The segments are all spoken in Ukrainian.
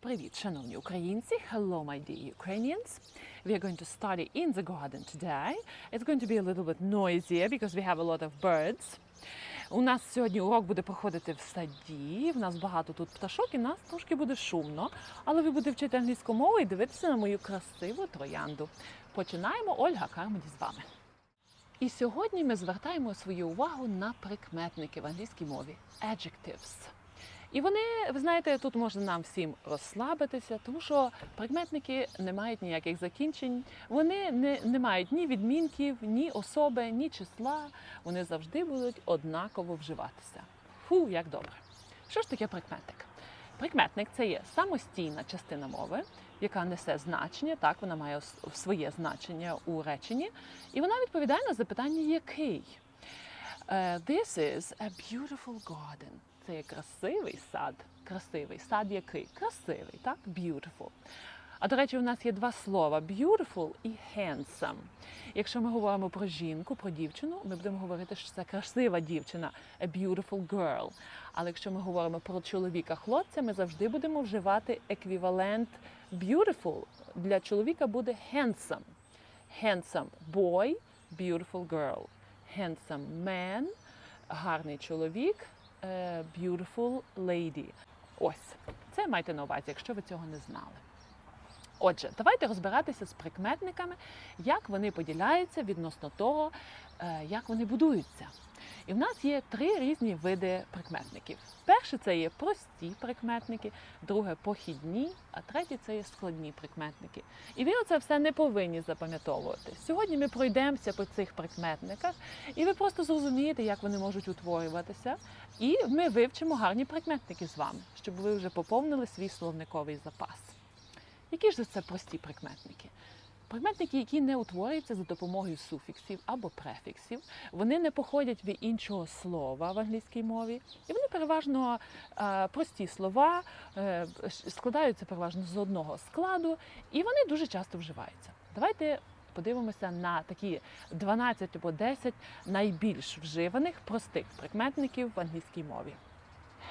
Привіт, шановні українці! Hello, my dear Ukrainians. We are going to study in the garden today. It's going to be a little bit noisier because we have a lot of birds. У нас сьогодні урок буде проходити в саді. В нас багато тут пташок, і нас трошки буде шумно. Але ви будете вчити англійську мову і дивитися на мою красиву троянду. Починаємо. Ольга Кармоді з вами. І сьогодні ми звертаємо свою увагу на прикметники в англійській мові adjectives. І вони, ви знаєте, тут можна нам всім розслабитися, тому що прикметники не мають ніяких закінчень, вони не, не мають ні відмінків, ні особи, ні числа. Вони завжди будуть однаково вживатися. Фу, як добре. Що ж таке прикметник? Прикметник це є самостійна частина мови, яка несе значення, так вона має своє значення у реченні, і вона відповідає на запитання який. Е, This is a beautiful garden. Це є красивий сад. Красивий сад який? Красивий, так? Beautiful. А до речі, у нас є два слова beautiful і handsome. Якщо ми говоримо про жінку, про дівчину, ми будемо говорити, що це красива дівчина, a beautiful girl. Але якщо ми говоримо про чоловіка хлопця, ми завжди будемо вживати еквівалент beautiful. Для чоловіка буде handsome. Handsome boy, beautiful girl. Handsome man, гарний чоловік, е, beautiful lady. Ось, це майте на увазі, якщо ви цього не знали. Отже, давайте розбиратися з прикметниками, як вони поділяються відносно того, е, як вони будуються. І в нас є три різні види прикметників. Перше це є прості прикметники, друге похідні, а третє це є складні прикметники. І ви оце все не повинні запам'ятовувати. Сьогодні ми пройдемося по цих прикметниках, і ви просто зрозумієте, як вони можуть утворюватися. І ми вивчимо гарні прикметники з вами, щоб ви вже поповнили свій словниковий запас. Які ж це прості прикметники? Прикметники, які не утворюються за допомогою суфіксів або префіксів, вони не походять від іншого слова в англійській мові, і вони переважно е, прості слова, е, складаються переважно з одного складу, і вони дуже часто вживаються. Давайте подивимося на такі 12 або 10 найбільш вживаних простих прикметників в англійській мові.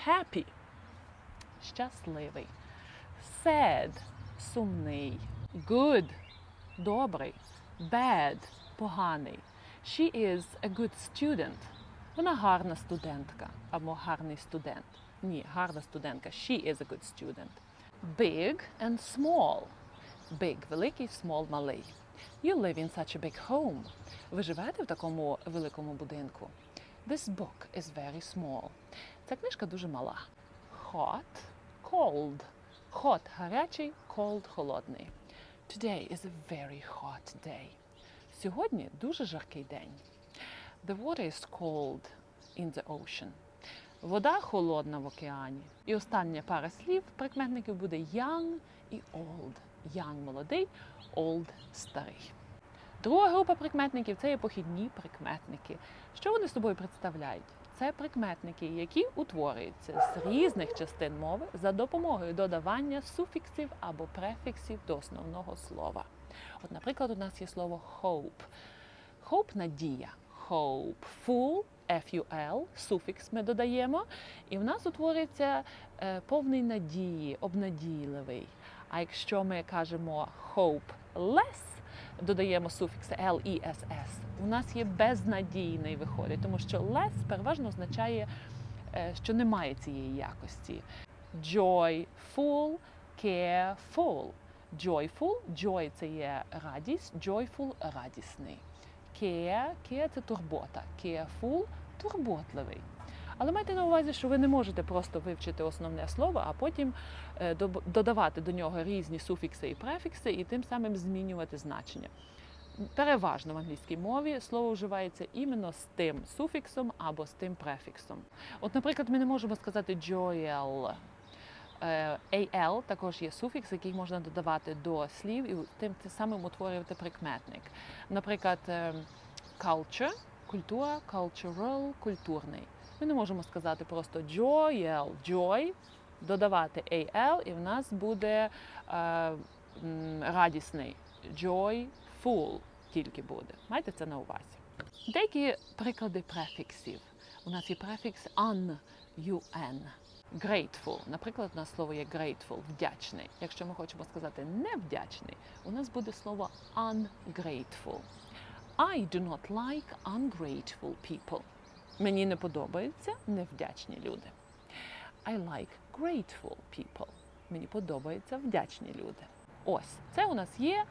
Happy – щасливий. Sad – сумний. Good – добрий. Bad – поганий. She is a good student. Вона гарна студентка або гарний студент. Ні, гарна студентка. She is a good student. Big and small. Big – великий, small – малий. You live in such a big home. Ви живете в такому великому будинку. This book is very small. Ця книжка дуже мала. Hot – cold. Hot – гарячий, cold – холодний. Today is a very hot day. Сьогодні дуже жаркий день. The water is cold in the ocean. Вода холодна в океані. І остання пара слів прикметників буде young і old. Young – молодий, old – старий. Друга група прикметників це є похідні прикметники. Що вони собою представляють? Це прикметники, які утворюються з різних частин мови за допомогою додавання суфіксів або префіксів до основного слова. От, наприклад, у нас є слово hope. Hope – надія. Hopeful, F-U-L, суфікс ми додаємо, і в нас утворюється е, повний надії, обнадійливий. А якщо ми кажемо hopeless, додаємо суфікс L-E-S-S, у нас є безнадійний виходить, тому що less переважно означає, е, що немає цієї якості. Joyful, careful. Joyful, joy це є радість, joyful радісний. Care, care – це турбота. Careful – турботливий. Але майте на увазі, що ви не можете просто вивчити основне слово, а потім е, додавати до нього різні суфікси і префікси, і тим самим змінювати значення. Переважно в англійській мові слово вживається іменно з тим суфіксом або з тим префіксом. От, наприклад, ми не можемо сказати joyel. Е, AL також є суфікс, який можна додавати до слів і тим самим утворювати прикметник. Наприклад, е, culture – культура, cultural – культурний. Ми не можемо сказати просто joyel, joy, додавати AL, і в нас буде е, радісний joyful тільки буде. Майте це на увазі. Деякі приклади префіксів. У нас є префікс an, un. Grateful. Наприклад, у нас слово є grateful, вдячний. Якщо ми хочемо сказати невдячний, у нас буде слово ungrateful. I do not like ungrateful people. Мені не подобаються невдячні люди. I like grateful people. Мені подобаються вдячні люди. Ось це у нас є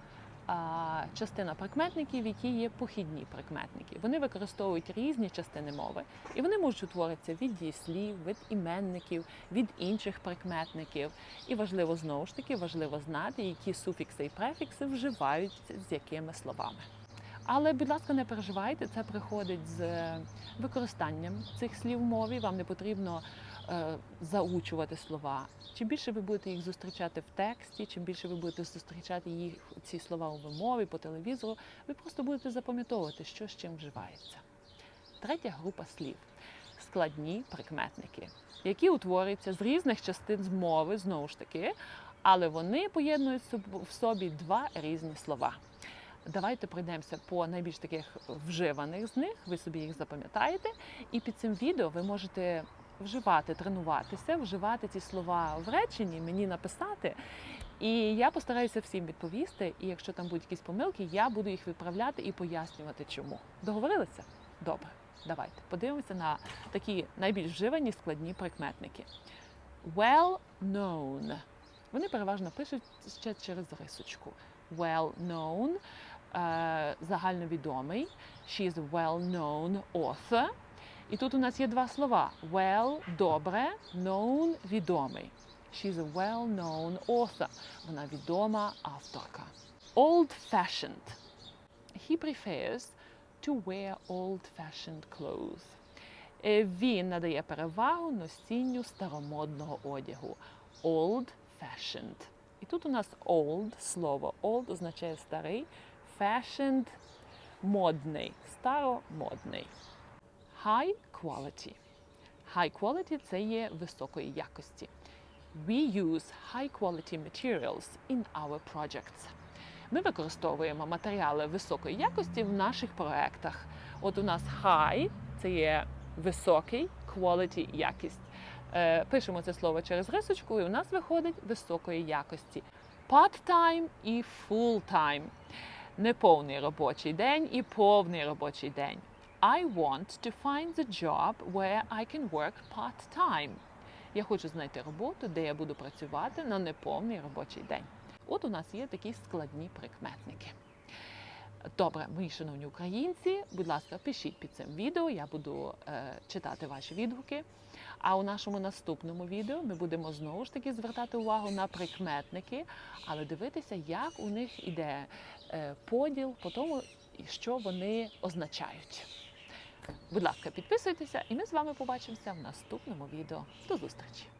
а, частина прикметників, які є похідні прикметники. Вони використовують різні частини мови, і вони можуть утворитися від дієслів, від іменників, від інших прикметників. І важливо знову ж таки, важливо знати, які суфікси і префікси вживаються з якими словами. Але, будь ласка, не переживайте, це приходить з е, використанням цих слів мові. Вам не потрібно е, заучувати слова. Чим більше ви будете їх зустрічати в тексті, чим більше ви будете зустрічати їх ці слова у вимові по телевізору, ви просто будете запам'ятовувати, що з чим вживається. Третя група слів складні прикметники, які утворюються з різних частин з мови, знову ж таки, але вони поєднують в собі два різні слова. Давайте пройдемося по найбільш таких вживаних з них. Ви собі їх запам'ятаєте, і під цим відео ви можете вживати, тренуватися, вживати ці слова в реченні, мені написати. І я постараюся всім відповісти. І якщо там будуть якісь помилки, я буду їх виправляти і пояснювати, чому. Договорилися? Добре, давайте подивимося на такі найбільш вживані складні прикметники. Well known. Вони переважно пишуть ще через рисочку. Well known загальновідомий. She is a well-known author. І тут у нас є два слова: well добре, known відомий. She is a well-known author. Вона відома авторка. Old-fashioned. He prefers to wear old-fashioned clothes. Е, Він надає перевагу носінню старомодного одягу. Old-fashioned. І тут у нас old слово. Old означає старий, fashioned модний, старомодний. High quality. High quality це є високої якості. We use high quality materials in our projects. Ми використовуємо матеріали високої якості в наших проектах. От у нас high це є високий, quality якість. Е, Пишемо це слово через рисочку, і у нас виходить високої якості. Part-time і full-time. Неповний робочий день і повний робочий день. I want to find the job where I can work part-time. Я хочу знайти роботу, де я буду працювати на неповний робочий день. От у нас є такі складні прикметники. Добре, мої шановні українці, будь ласка, пишіть під цим відео, я буду е, читати ваші відгуки. А у нашому наступному відео ми будемо знову ж таки звертати увагу на прикметники, але дивитися, як у них іде е, поділ по тому, що вони означають. Будь ласка, підписуйтеся, і ми з вами побачимося в наступному відео. До зустрічі!